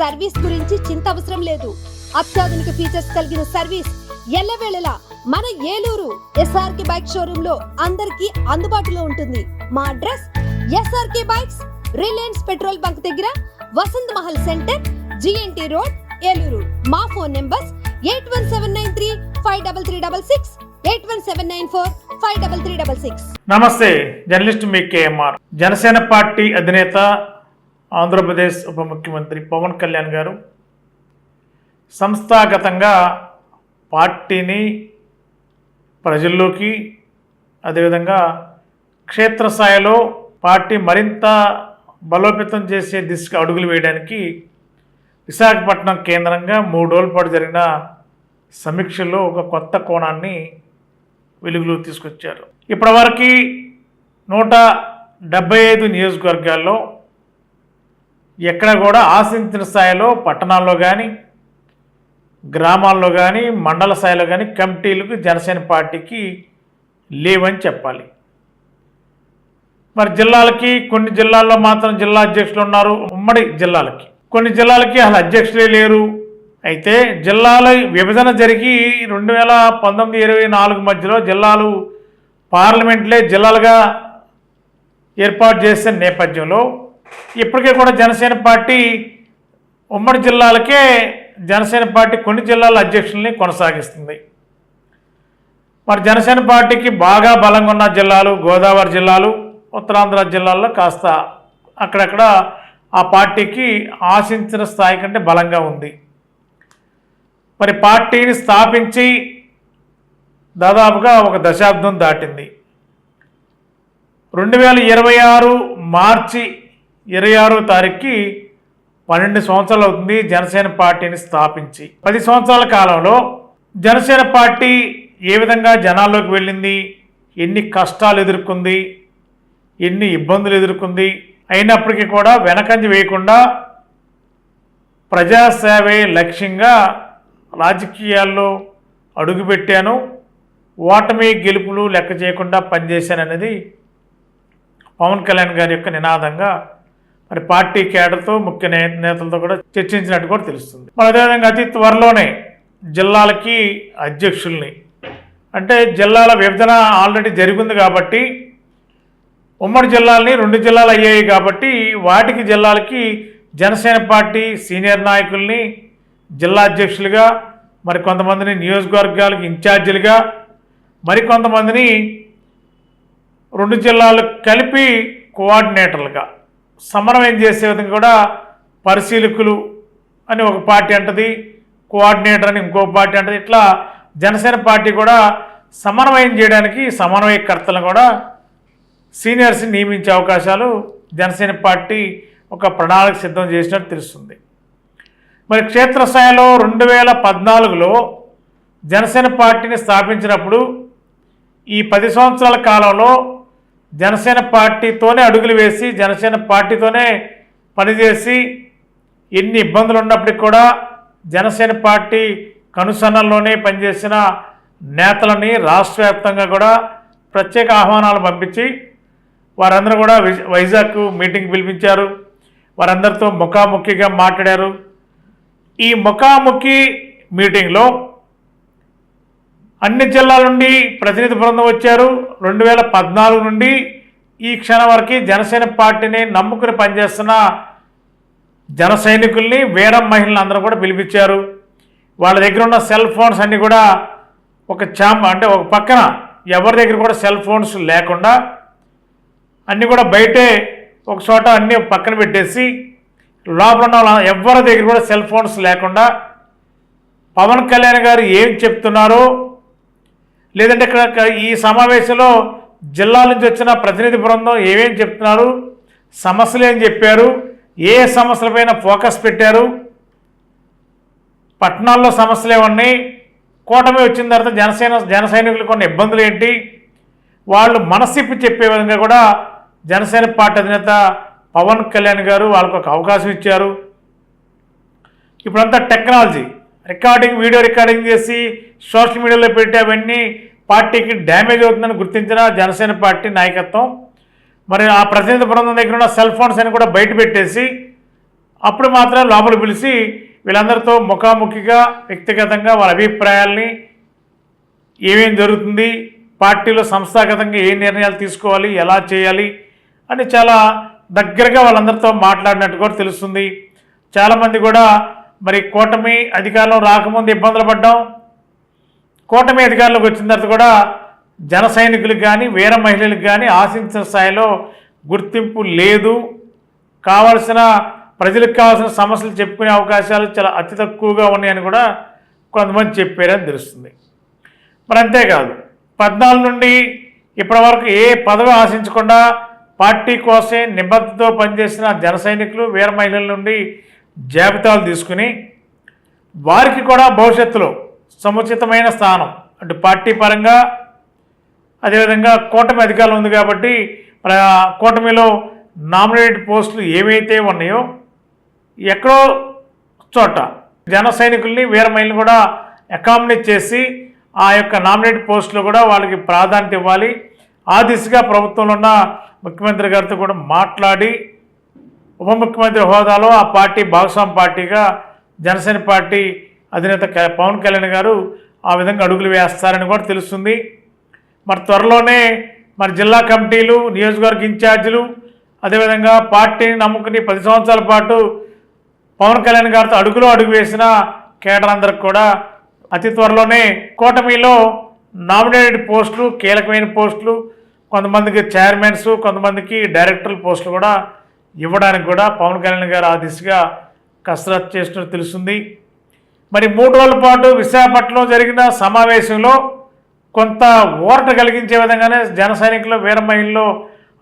Service గురించి చింత అవసరం లేదు. అత్యాధునిక ఫీచర్స్ కలిగిన సర్వీస్ ఎల్లవేళలా మన ఏలూరు ఎస్ఆర్కే బైక్ షోరూమ్లో అందరికీ అందుబాటులో ఉంటుంది. మా address SRK bikes Reliance petrol bunk దగ్గర Vasant Mahal centre GNT road Eluru. మా phone numbers eight one seven nine three five double three double six eight one seven nine four five double three double six. నమస్తే journalist మీ KMR. Janasena party అధినేత ఆంధ్రప్రదేశ్ ఉప ముఖ్యమంత్రి పవన్ కళ్యాణ్ గారు సంస్థాగతంగా పార్టీని ప్రజల్లోకి అదేవిధంగా క్షేత్రస్థాయిలో పార్టీ మరింత బలోపేతం చేసే దిశగా అడుగులు వేయడానికి విశాఖపట్నం కేంద్రంగా మూడు రోజుల పాటు జరిగిన సమీక్షలో ఒక కొత్త కోణాన్ని వెలుగులో తీసుకొచ్చారు. ఇప్పటివరకు నూట డెబ్బై ఐదు నియోజకవర్గాల్లో ఎక్కడ కూడా ఆశించిన స్థాయిలో పట్టణాల్లో కానీ గ్రామాల్లో కానీ మండల స్థాయిలో కానీ కమిటీలకు జనసేన పార్టీకి లేవని చెప్పాలి. మరి జిల్లాలకి కొన్ని జిల్లాల్లో మాత్రం జిల్లా అధ్యక్షులు ఉన్నారు ఉమ్మడి జిల్లాలకి. కొన్ని జిల్లాలకి అసలు అధ్యక్షులే లేరు. అయితే జిల్లాల విభజన జరిగి రెండు వేల పంతొమ్మిది ఇరవై నాలుగు మధ్యలో జిల్లాలు పార్లమెంట్లే జిల్లాలుగా ఏర్పాటు చేసిన నేపథ్యంలో ఇప్పటికే కూడా జనసేన పార్టీ ఉమ్మడి జిల్లాలకే జనసేన పార్టీ కొన్ని జిల్లాల అధ్యక్షుల్ని కొనసాగిస్తుంది. మరి జనసేన పార్టీకి బాగా బలంగా ఉన్న జిల్లాలు గోదావరి జిల్లాలు ఉత్తరాంధ్ర జిల్లాల్లో కాస్త అక్కడక్కడ ఆ పార్టీకి ఆశించిన స్థాయి కంటే బలంగా ఉంది. మరి పార్టీని స్థాపించి దాదాపుగా ఒక దశాబ్దం దాటింది. రెండు వేల ఇరవై ఆరు మార్చి ఇరవై ఆరో తారీఖుకి పన్నెండు సంవత్సరాలు అవుతుంది జనసేన పార్టీని స్థాపించి. పది సంవత్సరాల కాలంలో జనసేన పార్టీ ఏ విధంగా జనాల్లోకి వెళ్ళింది ఎన్ని కష్టాలు ఎదుర్కొంది ఎన్ని ఇబ్బందులు ఎదుర్కొంది అయినప్పటికీ కూడా వెనకంజి వేయకుండా ప్రజాసేవే లక్ష్యంగా రాజకీయాల్లో అడుగుపెట్టాను. ఓటమి గెలుపులు లెక్క చేయకుండా పనిచేశాననేది పవన్ కళ్యాణ్ గారి యొక్క నినాదంగా మరి పార్టీ కేడర్తో ముఖ్య నే నేతలతో కూడా చర్చించినట్టు కూడా తెలుస్తుంది. మరి అదేవిధంగా అతి త్వరలోనే జిల్లాలకి అధ్యక్షుల్ని అంటే జిల్లాల విభజన ఆల్రెడీ జరిగింది కాబట్టి ఉమ్మడి జిల్లాలని రెండు జిల్లాలు అయ్యాయి కాబట్టి వాటికి జిల్లాలకి జనసేన పార్టీ సీనియర్ నాయకుల్ని జిల్లా అధ్యక్షులుగా మరి కొంతమందిని నియోజకవర్గాలకు ఇన్ఛార్జీలుగా మరికొంతమందిని రెండు జిల్లాలు కలిపి కోఆర్డినేటర్లుగా సమన్వయం చేసే విధంగా కూడా పరిశీలకులు అని ఒక పార్టీ అంటది కోఆర్డినేటర్ అని ఇంకో పార్టీ అంటది. ఇట్లా జనసేన పార్టీ కూడా సమన్వయం చేయడానికి సమన్వయకర్తలను కూడా సీనియర్స్ని నియమించే అవకాశాలు జనసేన పార్టీ ఒక ప్రణాళిక సిద్ధం చేసినట్టు తెలుస్తుంది. మరి క్షేత్రస్థాయిలో రెండు వేల పద్నాలుగులో జనసేన పార్టీని స్థాపించినప్పుడు ఈ పది సంవత్సరాల కాలంలో జనసేన పార్టీతోనే అడుగులు వేసి జనసేన పార్టీతోనే పనిచేసి ఎన్ని ఇబ్బందులు ఉన్నప్పటికీ కూడా జనసేన పార్టీ కనుసన్నల్లోనే పనిచేసిన నేతలని రాష్ట్ర వ్యాప్తంగా కూడా ప్రత్యేక ఆహ్వానాలు పంపించి వారందరూ కూడా వైజాగ్ మీటింగ్ పిలిపించారు. వారందరితో ముఖాముఖిగా మాట్లాడారు. ఈ ముఖాముఖి మీటింగ్లో అన్ని జిల్లాల నుండి ప్రతినిధి బృందం వచ్చారు. రెండు వేల పద్నాలుగు నుండి ఈ క్షణం వరకు జనసేన పార్టీని నమ్ముకుని పనిచేస్తున్న జన సైనికుల్ని వీరం మహిళలు అందరూ కూడా పిలిపించారు. వాళ్ళ దగ్గర ఉన్న సెల్ ఫోన్స్ అన్నీ కూడా ఒక చాంబ అంటే ఒక పక్కన ఎవరి దగ్గర కూడా సెల్ ఫోన్స్ లేకుండా అన్నీ కూడా బయటే ఒక చోట అన్నీ పక్కన పెట్టేసి లోపల ఉన్న వాళ్ళ ఎవరి దగ్గర కూడా సెల్ ఫోన్స్ లేకుండా పవన్ కళ్యాణ్ గారు ఏం చెప్తున్నారో లేదంటే ఇక్కడ ఈ సమావేశంలో జిల్లాల నుంచి వచ్చిన ప్రతినిధి బృందం ఏమేం చెప్తున్నారు సమస్యలు ఏం చెప్పారు ఏ సమస్యలపైన ఫోకస్ పెట్టారు పట్టణాల్లో సమస్యలు ఏమన్నాయి కూటమి వచ్చిన తర్వాత జనసేన జన సైనికులకు కొన్ని ఇబ్బందులు ఏంటి వాళ్ళు మనసిప్పి చెప్పే విధంగా కూడా జనసేన పార్టీ అధినేత పవన్ కళ్యాణ్ గారు వాళ్ళకు ఒక అవకాశం ఇచ్చారు. ఇప్పుడంతా టెక్నాలజీ రికార్డింగ్ వీడియో రికార్డింగ్ చేసి సోషల్ మీడియాలో పెట్టి అవన్నీ పార్టీకి డ్యామేజ్ అవుతుందని గుర్తించిన జనసేన పార్టీ నాయకత్వం. మరి ఆ ప్రతినిధి బృందం దగ్గర ఉన్న సెల్ ఫోన్స్ అని కూడా బయట పెట్టేసి అప్పుడు మాత్రం లోపల పిలిచి వీళ్ళందరితో ముఖాముఖిగా వ్యక్తిగతంగా వాళ్ళ అభిప్రాయాల్ని ఏమేం జరుగుతుంది పార్టీలో సంస్థాగతంగా ఏ నిర్ణయాలు తీసుకోవాలి ఎలా చేయాలి అని చాలా దగ్గరగా వాళ్ళందరితో మాట్లాడినట్టు కూడా తెలుస్తుంది. చాలామంది కూడా మరి కూటమి అధికారంలో రాకముందు ఇబ్బందులు పడ్డాం. కూటమి అధికారులకు వచ్చిన తర్వాత కూడా జన సైనికులకు కానీ వీర మహిళలకు కానీ ఆశించిన స్థాయిలో గుర్తింపు లేదు. కావలసిన ప్రజలకు కావాల్సిన సమస్యలు చెప్పుకునే అవకాశాలు చాలా అతి తక్కువగా ఉన్నాయని కూడా కొంతమంది చెప్పారని తెలుస్తుంది. మరి అంతేకాదు పద్నాలుగు నుండి ఇప్పటి వరకు ఏ పదవి ఆశించకుండా పార్టీ కోసం నిబద్ధతతో పనిచేసిన జన సైనికులు వీర మహిళల నుండి జాబితాలు తీసుకుని వారికి కూడా భవిష్యత్తులో సముచితమైన స్థానం. అంటే పార్టీ పరంగా అదేవిధంగా కూటమి అధికారం ఉంది కాబట్టి కూటమిలో నామినేటెడ్ పోస్టులు ఏవైతే ఉన్నాయో ఎక్కడో చోట జన సైనికుల్ని వీరమైన కూడా అకామిడేట్ చేసి ఆ యొక్క నామినేటెడ్ పోస్టులు కూడా వాళ్ళకి ప్రాధాన్యత ఇవ్వాలి. ఆ దిశగా ప్రభుత్వంలో ఉన్న ముఖ్యమంత్రి గారితో కూడా మాట్లాడి ఉప ముఖ్యమంత్రి హోదాలో ఆ పార్టీ భాగస్వామి పార్టీగా జనసేన పార్టీ అధినేత క- పవన్ కళ్యాణ్ గారు ఆ విధంగా అడుగులు వేస్తారని కూడా తెలుస్తుంది. మరి త్వరలోనే మరి జిల్లా కమిటీలు నియోజకవర్గ ఇన్ఛార్జీలు అదేవిధంగా పార్టీని నమ్ముకుని పది సంవత్సరాల పాటు పవన్ కళ్యాణ్ గారితో అడుగులో అడుగు వేసిన కేడర్ కూడా అతి త్వరలోనే కూటమిలో నామినేటెడ్ పోస్టులు కీలకమైన పోస్టులు కొంతమందికి చైర్మన్స్ కొంతమందికి డైరెక్టర్ పోస్టులు కూడా ఇవ్వడానికి కూడా పవన్ కళ్యాణ్ గారు ఆ దిశగా కసరత్తు చేస్తున్నట్టు తెలుస్తుంది. మరి మూడు రోజుల పాటు విశాఖపట్నంలో జరిగిన సమావేశంలో కొంత ఓరట కలిగించే విధంగానే జన సైనికులు వీరమహిళలో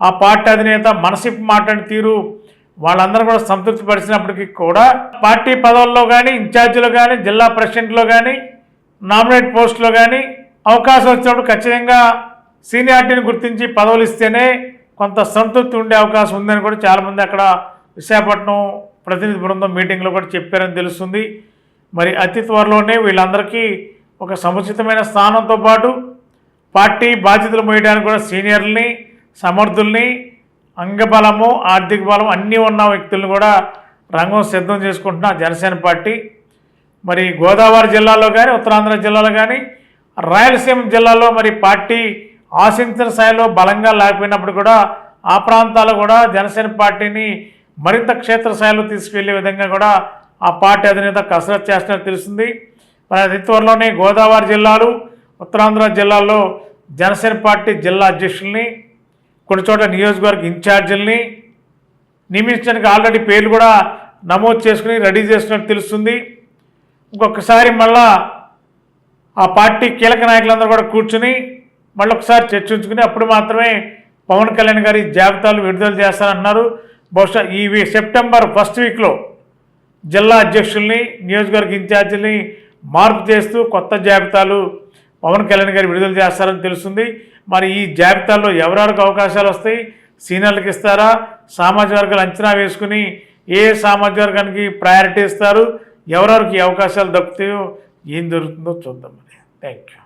ఆ పార్టీ అధినేత మనసిప్పి మాట్లాడిన తీరు వాళ్ళందరూ కూడా సంతృప్తి పరిచినప్పటికీ కూడా పార్టీ పదవుల్లో కానీ ఇన్ఛార్జీలో కానీ జిల్లా ప్రెసిడెంట్లో కానీ నామినేట్ పోస్టులో కానీ అవకాశం వచ్చినప్పుడు ఖచ్చితంగా సీనియారిటీని గుర్తించి పదవులు ఇస్తేనే కొంత సంతృప్తి ఉండే అవకాశం ఉందని కూడా చాలామంది అక్కడ విశాఖపట్నం ప్రతినిధి బృందం మీటింగ్లో కూడా చెప్పారని తెలుస్తుంది. మరి అతి త్వరలోనే వీళ్ళందరికీ ఒక సముచితమైన స్థానంతో పాటు పార్టీ బాధ్యతలు మోయడానికి కూడా సీనియర్లని సమర్థుల్ని అంగబలము ఆర్థిక బలం అన్నీ ఉన్న వ్యక్తులను కూడా రంగం సిద్ధం చేసుకుంటున్న జనసేన పార్టీ. మరి గోదావరి జిల్లాలో కానీ ఉత్తరాంధ్ర జిల్లాలో కానీ రాయలసీమ జిల్లాలో మరి పార్టీ ఆశించిన స్థాయిలో బలంగా లేకపోయినప్పుడు కూడా ఆ ప్రాంతాలు కూడా జనసేన పార్టీని మరింత క్షేత్రస్థాయిలో తీసుకెళ్ళే విధంగా కూడా ఆ పార్టీ అధినేత కసరత్ చేస్తున్నట్టు తెలుస్తుంది. మరి అతి త్వరలోనే గోదావరి జిల్లాలు ఉత్తరాంధ్ర జిల్లాల్లో జనసేన పార్టీ జిల్లా అధ్యక్షుల్ని కొన్ని చోట్ల నియోజకవర్గ ఇన్ఛార్జీల్ని నియమించడానికి ఆల్రెడీ పేర్లు కూడా నమోదు చేసుకుని రెడీ చేస్తున్నట్టు తెలుస్తుంది. ఇంకొకసారి మళ్ళా ఆ పార్టీ కీలక నాయకులందరూ కూడా కూర్చుని మళ్ళీ ఒకసారి చర్చించుకుని అప్పుడు మాత్రమే పవన్ కళ్యాణ్ గారి జాబితాలు విడుదల చేస్తారన్నారు. బహుశా ఈ వీ- సెప్టెంబర్ ఫస్ట్ వీక్లో జిల్లా అధ్యక్షుల్ని నియోజకవర్గ ఇన్ఛార్జీల్ని మార్పు చేస్తూ కొత్త జాబితాలు పవన్ కళ్యాణ్ గారు విడుదల చేస్తారని తెలుస్తుంది. మరి ఈ జాబితాల్లో ఎవరెవరికి అవకాశాలు వస్తాయి? సీనియర్లకు ఇస్తారా? సామాజిక వర్గాలు అంచనా వేసుకుని ఏ సామాజిక వర్గానికి ప్రయారిటీ ఇస్తారు? ఎవరెవరికి అవకాశాలు దక్కుతాయో ఏం జరుగుతుందో చూద్దాం మరి. Thank you